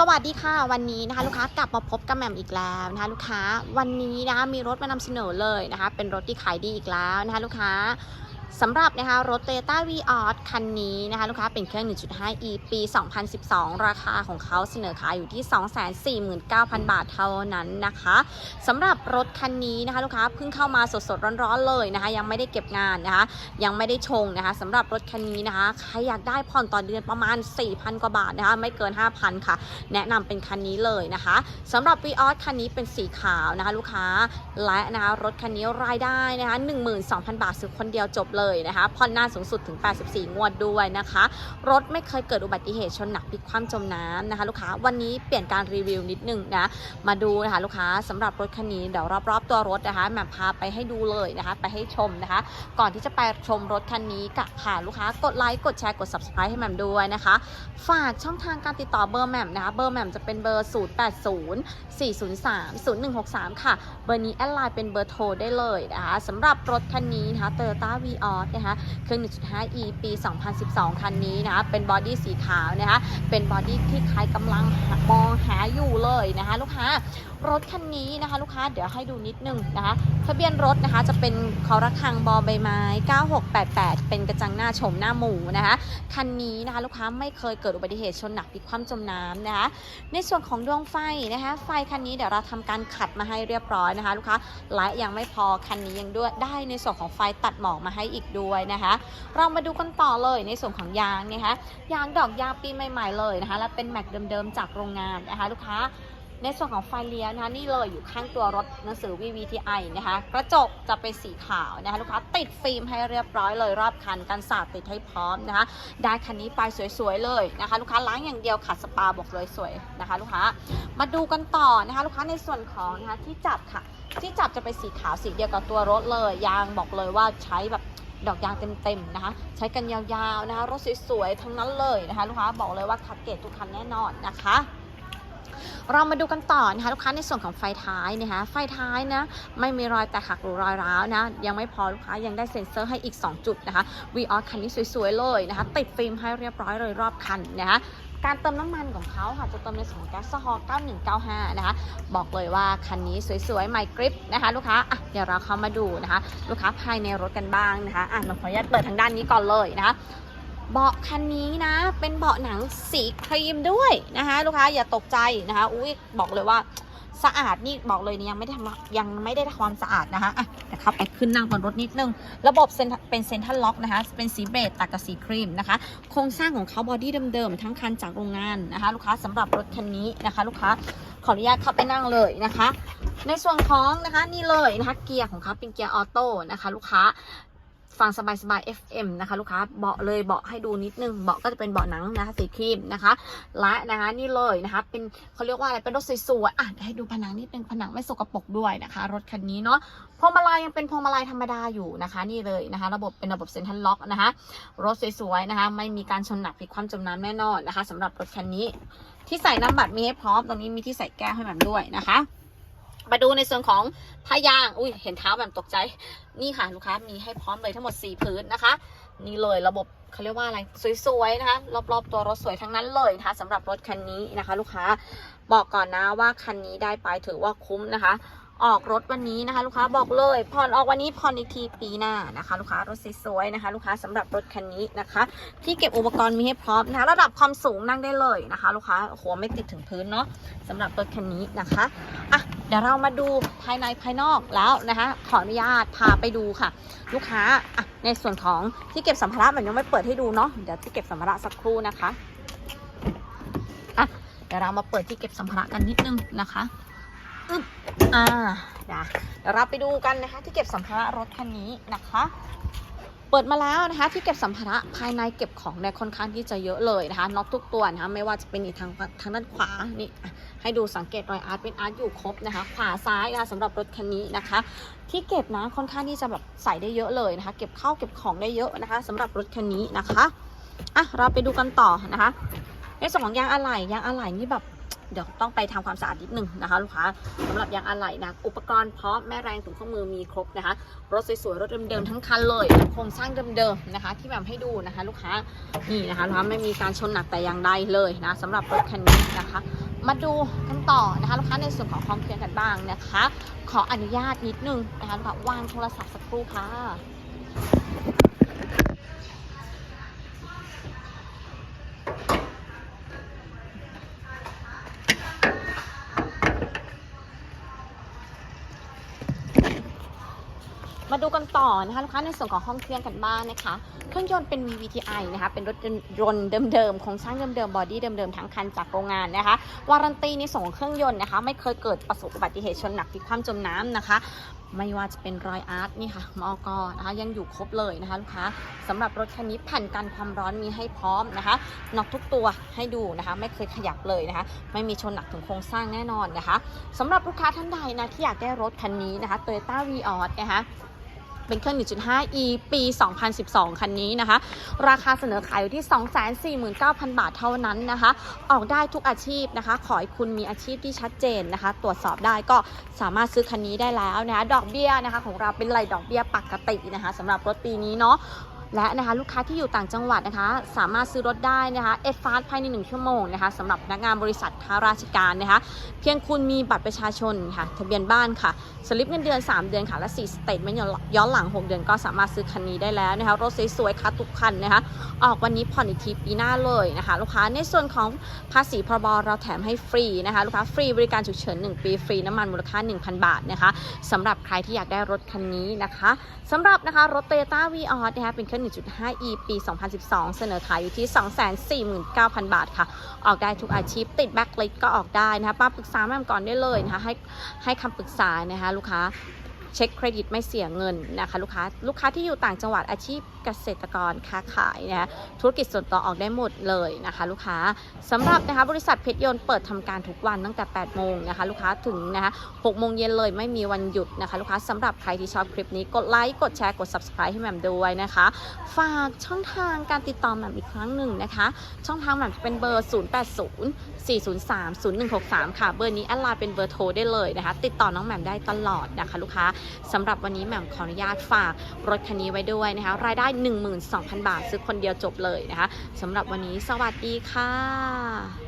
สวัสดีค่ะวันนี้นะคะลูกค้ากลับมาพบกับแหม่มอีกแล้วนะคะลูกค้าวันนี้นะคะมีรถมานำเสนอเลยนะคะเป็นรถที่ขายดีอีกแล้วนะคะลูกค้า สำหรับนะคะรถ Toyota v ีออคันนี้นะคะ ลูกค้าเป็นเครื่อง 1.5e ปี 2012 ราคาของเขาเสนอขายอยู่ที่ 249,000 บาทเท่านั้นนะคะสำหรับรถคันนี้นะคะ ลูกค้าเพิ่งเข้ามาสดๆ ร้อนๆเลยนะคะ ยังไม่ได้เก็บงานนะคะ ยังไม่ได้ชงนะคะสำหรับรถคันนี้นะคะ ใครอยากได้ผ่อนต่อเดือนประมาณ 4,000 กว่าบาทนะคะ ไม่เกิน 5,000 ค่ะ แนะนำเป็นคันนี้เลยนะคะสำหรับ v ีออคันนี้เป็นสีขาวนะคะ ลูกค้าและนะคะรถคันนี้รายได้นะคะ12,000 บาทซื้อคนเดียวจบเลยนะคะผ่อนนานสูงสุดถึง 84 งวดด้วยนะคะ รถไม่เคยเกิดอุบัติเหตุชนหนักพลิกคว่ำจมน้ำนะคะ ลูกค้าวันนี้เปลี่ยนการรีวิวนิดนึงนะมาดูนะคะลูกค้าสำหรับรถคันนี้เดี๋ยวรอบๆตัวรถนะคะแหม่มพาไปให้ดูเลยนะคะ ไปให้ชมนะคะ ก่อนที่จะไปชมรถคันนี้กะค่ะลูกค้ากดไลค์กดแชร์กด subscribe ให้แหม่มด้วยนะคะ ฝากช่องทางการติดต่อเบอร์แหม่มนะคะเบอร์แหม่มจะเป็นเบอร์ 080 403 0163 ค่ะ เบอร์นี้แอดไลน์เป็นเบอร์โทรได้เลยนะคะสำหรับรถคันนี้นะคะ Toyota v ีออนะคะเครื่อง 1.5e ปี 2012 คันนี้นะคะเป็นบอดี้สีขาวนะคะเป็นบอดี้ที่ใครกำลังมองหาอยู่เลยนะคะลูกค้า รถคันนี้นะคะ ลูกค้าเดี๋ยวให้ดูนิดนึงนะคะทะเบียนรถนะคะจะเป็นคอระคังบอใบไม้ 9688 เป็นกระจังหน้าชมหน้าหมูนะคะ คันนี้นะคะ ลูกค้าไม่เคยเกิดอุบัติเหตุชนหนักพลิกคว่ำจมน้ำนะคะ ในส่วนของดวงไฟนะคะ ไฟคันนี้เดี๋ยวเราทำการขัดมาให้เรียบร้อยนะคะ ลูกค้าและยังไม่พอคันนี้ยังด้วยได้ในส่วนของไฟตัดหมอกมาให้อีกด้วยนะคะ เรามาดูกันต่อเลยในส่วนของยางนะคะยางดอกยางปีใหม่ๆเลยนะคะ และเป็นแม็กเดิมๆจากโรงงานนะคะ ลูกค้า ในส่วนของไฟเลี้ยวนะคะนี่เลยอยู่ข้างตัวรถหนังสือ VVTi นะคะกระจกจะเป็นสีขาวนะคะลูกค้าติดฟิล์มให้เรียบร้อยเลยรอบคันกันสาดติดให้พร้อมนะคะได้คันนี้ไปสวยๆเลยนะคะลูกค้าล้างอย่างเดียวขัดสปาบอกเลยสวยนะคะลูกค้ามาดูกันต่อนะคะลูกค้าในส่วนของนะคะที่จับค่ะ ที่จับจะเป็นสีขาวสีเดียวกับตัวรถเลยยางบอกเลยว่าใช้แบบดอกยางเต็มๆนะคะ ใช้กันยาวๆนะคะรถสวยๆทั้งนั้นเลยนะคะ ลูกค้าบอกเลยว่าคัดเกรดทุกคันแน่นอนนะคะ เรามาดูกันต่อนะคะลูกค้าในส่วนของไฟท้ายนะคะไฟท้ายนะไม่มีรอยแตกหักหรือรอยร้าวนะยังไม่พอลูกค้ายังได้เซ็นเซอร์ให้อีก 2 จุดนะคะวีออคันนี้สวยๆเลยนะคะติดฟิล์มให้เรียบร้อยเลยรอบคันนะคะการเติมน้ำมันของเขาค่ะจะเติมในส่วนของแก๊สฮอล์9195 นะคะ บอกเลยว่าคันนี้สวยๆใหม่กริปนะคะลูกค้าอะเดี๋ยวเราเข้ามาดูนะคะ ลูกค้าภายในรถกันบ้างนะคะอะเราขออนุญาตเปิดทางด้านนี้ก่อนเลยนะคะ เบาะคันนี้นะ เป็นเบาะหนังสีครีมด้วยนะคะ ลูกค้าอย่าตกใจนะคะ อุ้ยบอกเลยว่าสะอาดนี่บอกเลยนี่ยังไม่ได้ทำยังไม่ได้ทำความสะอาดนะคะอะเดี๋ยวเข้าไปขึ้นนั่งบนรถนิดนึง ระบบเซ็นเป็นเซ็นทรัลล็อกนะคะ เป็นสีเบจตัดกับสีครีมนะคะ โครงสร้างของเขาบอดี้เดิมๆทั้งคันจากโรงงานนะคะ ลูกค้าสำหรับรถคันนี้นะคะ ลูกค้าขออนุญาตเข้าไปนั่งเลยนะคะ ในส่วนของนะคะนี่เลยนะคะ เกียร์ของเขาเป็นเกียร์ออโต้นะคะ ลูกค้า ฟังสบายๆ FM นะคะ ลูกค้าเบาะเลยเบาะให้ดูนิดนึงเบาะก็จะเป็นเบาะหนังนะคะสีครีมนะคะ และนะคะนี่เลยนะคะ เป็นเขาเรียกว่าอะไรเป็นรถสวยๆอะเดี๋ยวให้ดูผนังนี่เป็นผนังไม่สกปรกด้วยนะคะ รถคันนี้เนาะพวงมาลัยยังเป็นพวงมาลัยธรรมดาอยู่นะคะ นี่เลยนะคะ ระบบเป็นระบบเซ็นทรัลล็อกนะคะ รถสวยๆนะคะ ไม่มีการชนหนักพลิกคว่ำจมน้ำแน่นอนนะคะสำหรับรถคันนี้ ที่ใส่น้ำบัตรมีให้พร้อมตรงนี้มีที่ใส่แก้วให้แบบด้วยนะคะ มาดูในส่วนของผ้ายาง อุ้ย เห็นเท้าแบบตกใจ นี่ค่ะลูกค้ามีให้พร้อมเลยทั้งหมด 4 พื้นนะคะ นี่เลยระบบเขาเรียกว่าอะไร สวยๆนะคะ รอบๆตัวรถสวยทั้งนั้นเลยนะคะสำหรับรถคันนี้นะคะ ลูกค้าบอกก่อนนะว่าคันนี้ได้ไปถือว่าคุ้มนะคะ ออกรถวันนี้นะคะ ลูกค้าบอกเลยผ่อนออกวันนี้ผ่อนอีกทีปีหน้านะคะ ลูกค้ารถสวยๆนะคะ ลูกค้าสำหรับรถคันนี้นะคะ ที่เก็บอุปกรณ์มีให้พร้อมนะคะ ระดับความสูงนั่งได้เลยนะคะ ลูกค้าหัวไม่ติดถึงพื้นเนาะสำหรับรถคันนี้นะคะอะเดี๋ยวเรามาดูภายในภายนอกแล้วนะคะ ขออนุญาตพาไปดูค่ะ ลูกค้าอะในส่วนของที่เก็บสัมภาระมันยังไม่เปิดให้ดูเนาะเดี๋ยวที่เก็บสัมภาระสักครู่นะคะอะเดี๋ยวเรามาเปิดที่เก็บสัมภาระกันนิดนึงนะคะ อึ๊บอ่าเดี๋ยวเดี๋ยวเราไปดูกันนะคะ ที่เก็บสัมภาระรถคันนี้นะคะ เปิดมาแล้วนะคะ ที่เก็บสัมภาระภายในเก็บของในยค่อนข้างที่จะเยอะเลยนะคะน็อตทุกตัวนะคะไม่ว่าจะเป็นอีกทางทางด้านขวานี่ให้ดูสังเกตรอยอาร์ตเป็นอาร์ตอยู่ครบนะคะ ขวาซ้ายนะคะสำหรับรถคันนี้นะคะ ที่เก็บนะค่อนข้างที่จะแบบใส่ได้เยอะเลยนะคะ เก็บข้าวเก็บของได้เยอะนะคะสำหรับรถคันนี้นะคะอะเราไปดูกันต่อนะคะในส่วนของยางอะไหล่ยางอะไหล่นี่แบบ เดี๋ยวต้องไปทำความสะอาดนิดนึงนะคะลูกค้าสำหรับยางอะไหล่นะอุปกรณ์พร้อมแม่แรงถุงข้อมือมีครบนะคะ รถสวยๆรถเดิมๆทั้งคันเลยโครงสร้างเดิมๆนะคะ ที่แบบให้ดูนะคะ ลูกค้านี่นะคะลูกค้าไม่มีการชนหนักแต่อย่างใดเลยนะสำหรับรถคันนี้นะคะมาดูกันต่อนะคะลูกค้าในส่วนของห้องเครื่องกันบ้างนะคะ ขออนุญาตนิดนึงนะคะแบบวางโทรศัพท์สักครู่ค่ะ มาดูกัน ต่อนะคะลูกค้าในส่วนของห้องเครื่องกันบ้างนะคะ เครื่องยนต์เป็น VVTi นะคะเป็นรถยนต์เดิมๆโครงสร้างเดิมๆบอดี้เดิมๆทั้งคันจากโรงงานนะคะวารันตีในส่วนของเครื่องยนต์นะคะไม่เคยเกิดประสบอุบัติเหตุชนหนักพลิคว่ำจมน้ำนะคะ ไม่ว่าจะเป็นรอยอาร์ตนี่ค่ะมอกนะคะยังอยู่ครบเลยนะคะลูกค้าสำหรับรถคันนี้แผ่นกันความร้อนมีให้พร้อมนะคะน็อกทุกตัวให้ดูนะคะ ไม่เคยขยับเลยนะคะ ไม่มีชนหนักถึงโครงสร้างแน่นอนนะคะสำหรับลูกค้าท่านใดนะที่อยากได้รถคันนี้นะคะ Toyota v ีออนะคะ เป็นเครื่อง 1.5e ปี 2012 คันนี้นะคะ ราคาเสนอขายอยู่ที่ 249,000 บาทเท่านั้นนะคะ ออกได้ทุกอาชีพนะคะ ขอให้คุณมีอาชีพที่ชัดเจนนะคะ ตรวจสอบได้ก็สามารถซื้อคันนี้ได้แล้วนะคะดอกเบี้ยนะคะของเราเป็นรายดอกเบี้ยปกตินะคะสำหรับรถปีนี้เนาะ และนะคะลูกค้าที่อยู่ต่างจังหวัดนะคะ สามารถซื้อรถได้นะคะเอฟฟาภายใน 1 ชั่วโมงนะคะสำหรับพนักงานบริษัทข้าราชการนะคะ เพียงคุณมีบัตรประชาชนค่ะ ทะเบียนบ้านค่ะ สลิปเงินเดือน 3 เดือนค่ะ และ4สเตทเมนต์ย้อนหลัง 6 เดือนก็สามารถซื้อคันนี้ได้แล้วนะคะ รถสวยๆค่ะทุกคันนะคะ ออกวันนี้ผ่อนอีกทีปีหน้าเลยนะคะ ลูกค้าในส่วนของภาษีพรบเราแถมให้ฟรีนะคะลูกค้าฟรีบริการฉุกเฉิน1 ปีฟรีน้ำมันมูลค่า 1,000 บาทนะคะสำหรับใครที่อยากได้รถคันนี้นะคะสำหรับนะคะรถ Toyota v ีออสนะคะเป็นเครื่อง 1.5e ปี 2012 เสนอขายอยู่ที่ 249,000 บาทค่ะ ออกได้ทุกอาชีพ ติดแบ็คลิสก็ออกได้นะคะมาปรึกษาแม่มก่อนได้เลยนะคะให้ให้คำปรึกษานะคะลูกค้า เช็คเครดิตไม่เสียเงินนะคะลูกค้าลูกค้าที่อยู่ต่างจังหวัดอาชีพเกษตรกรค้าขายนะคะธุรกิจส่วนตัวออกได้หมดเลยนะคะ ลูกค้าสำหรับนะคะบริษัทเพชรยนต์เปิดทำการทุกวันตั้งแต่8โมงนะคะลูกค้าถึงนะคะ6โมงเย็นเลยไม่มีวันหยุดนะคะลูกค้าสำหรับใครที่ชอบคลิปนี้กดไลค์กดแชร์กด subscribe ให้แหม่มด้วยนะคะ ฝากช่องทางการติดต่อแหม่มอีกครั้งหนึ่งนะคะ ช่องทางแหม่มจะเป็นเบอร์ 0804030163 ค่ะ เบอร์นี้แอดไลน์เป็นเบอร์โทรได้เลยนะคะ ติดต่อน้องแหม่มได้ตลอดนะคะ ลูกค้าสำหรับวันนี้แหม่มขออนุญาตฝากรถคันนี้ไว้ด้วยนะคะ รายได้ 12,000 บาท ซื้อคนเดียวจบเลยนะคะสำหรับวันนี้สวัสดีค่ะ